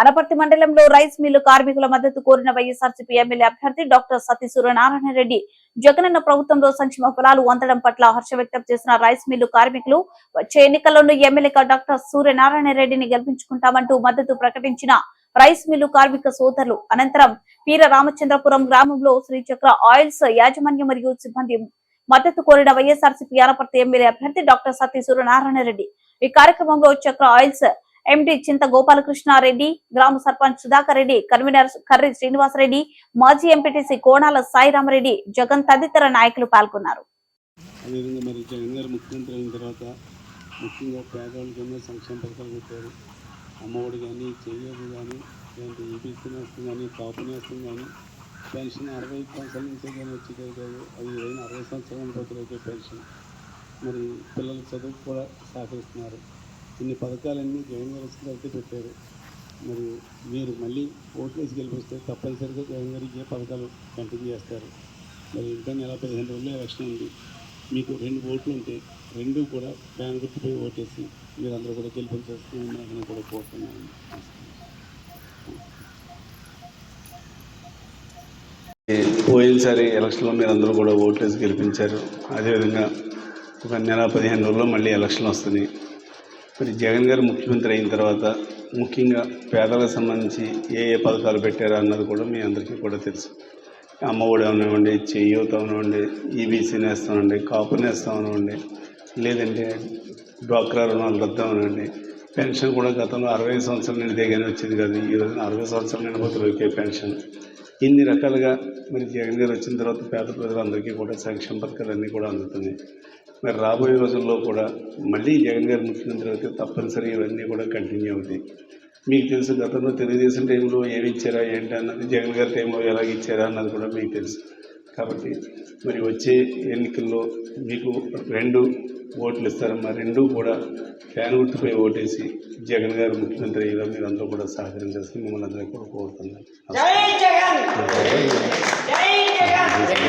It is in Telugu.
అనపర్తి మండలంలో రైస్ మిల్లు కార్మికుల మద్దతు కోరిన వైఎస్ఆర్సీపీ ఎమ్మెల్యే అభ్యర్థి డాక్టర్ సతీ సూర్యనారాయణ రెడ్డి. జగనన్న ప్రభుత్వంలో సంక్షేమ ఫలాలు అందడం పట్ల హర్ష వ్యక్తం చేసిన రైస్ మిల్లు కార్మికులు వచ్చే ఎన్నికల్లోనూ ఎమ్మెల్యేగా డాక్టర్ సూర్యనారాయణ రెడ్డిని గెలిపించుకుంటామంటూ మద్దతు ప్రకటించిన రైస్ మిల్లు కార్మిక సోదరులు. అనంతరం వీర రామచంద్రపురం గ్రామంలో శ్రీచక్ర ఆయిల్స్ యాజమాన్యం మరియు సిబ్బంది మద్దతు కోరిన వైఎస్ఆర్సీపీ అనపర్తి ఎమ్మెల్యే అభ్యర్థి డాక్టర్ సతీ సూర్యనారాయణ రెడ్డి. ఈ కార్యక్రమంలో చక్ర ఆయిల్స్ ఎండి చింత గోపాలకృష్ణారెడ్డి గ్రామ సర్పంచ్ సుధాకర్ రెడ్డి కన్వీనర్ కర్రి శ్రీనివాసరెడ్డి మాజీ ఎంపీటీసీ కోణాల సాయిరామరెడ్డి జగన్ తదితర నాయకులు పాల్గొన్నారు. అదేవిధంగా మరి జగన్ గారు ముఖ్యమంత్రి అయిన తర్వాత ముఖ్యంగా పేదవాళ్ళకి ఎన్నో సంక్షేమ పథకాలు పెట్టారు. అమ్మఒడి కానీ చెయ్యదు కానీ ఇలాంటి ఈబీసీ నేస్తం కానీ కాపు నేస్తం కానీ పెన్షన్ అరవై సంవత్సరాల నుంచి కానీ వచ్చేది కాదు. అది ఇరవై అరవై సంవత్సరాల పోతుంది అయితే పెన్షన్. మరి పిల్లల చదువుకు కూడా సహకరిస్తున్నారు. ఇన్ని పథకాలన్నీ జగన్ గారు వచ్చిన అయితే పెట్టారు. మరి మీరు మళ్ళీ ఓట్లు వేసి గెలిపిస్తే తప్పనిసరిగా జగన్ గారు ఏ పథకాలు కంటిన్యూ చేస్తారు. మరి ఇంకా నెల పదిహేను రోజులు ఎలక్షన్ ఉంది. మీకు రెండు ఓట్లు ఉంటే రెండు కూడా ఫ్యాన్ గుర్తుపోయి ఓటేసి మీరందరూ కూడా గెలిపించేస్తూ ఉన్నారని కూడా కోరుతున్నాను. పోయినసారి ఎలక్షన్లో మీరు అందరూ కూడా ఓట్లేసి గెలిపించారు. అదేవిధంగా ఒక నెల పదిహేను రోజుల్లో మళ్ళీ ఎలక్షన్ వస్తుంది మరి జగన్ గారు ముఖ్యమంత్రి అయిన తర్వాత ముఖ్యంగా పేదలకు సంబంధించి ఏ ఏ పథకాలు పెట్టారో అన్నది కూడా మీ అందరికీ కూడా తెలుసు. అమ్మఒడి అవనివ్వండి చెయ్యూత అవనివ్వండి ఈబీసీ నేస్తామండి కాపు నేస్తామనివ్వండి లేదంటే డ్వాక్రా రుణాలు రద్దు అవనివ్వండి పెన్షన్ కూడా గతంలో అరవై సంవత్సరాలు నిండితే కానీ వచ్చేది కాదు. ఈ రోజున అరవై సంవత్సరాలు నిండిపోతుంది ఒకే పెన్షన్. ఇన్ని రకాలుగా మరి జగన్ గారు వచ్చిన తర్వాత పేద ప్రజలందరికీ కూడా సంక్షేమ పథకాలన్నీ కూడా అందుతున్నాయి. మరి రాబోయే రోజుల్లో కూడా మళ్ళీ జగన్ గారు ముఖ్యమంత్రి అయితే తప్పనిసరిగా ఇవన్నీ కూడా కంటిన్యూ అవుతాయి. మీకు తెలుసు గతంలో తెలుగుదేశం టైంలో ఏమి ఇచ్చారా ఏంటి అన్నది జగన్ గారి టైంలో ఎలాగ ఇచ్చారా అన్నది కూడా మీకు తెలుసు. కాబట్టి మరి వచ్చే ఎన్నికల్లో మీకు రెండు ఓట్లు ఇస్తారు మరి రెండు కూడా ఫ్యాన్ గుర్తుపై ఓటేసి జగన్ గారు ముఖ్యమంత్రి అయ్యేలా మీరు అందరూ కూడా సహకరించాల్సి మిమ్మల్ని అందరికీ కూడా కోరుతున్నాను.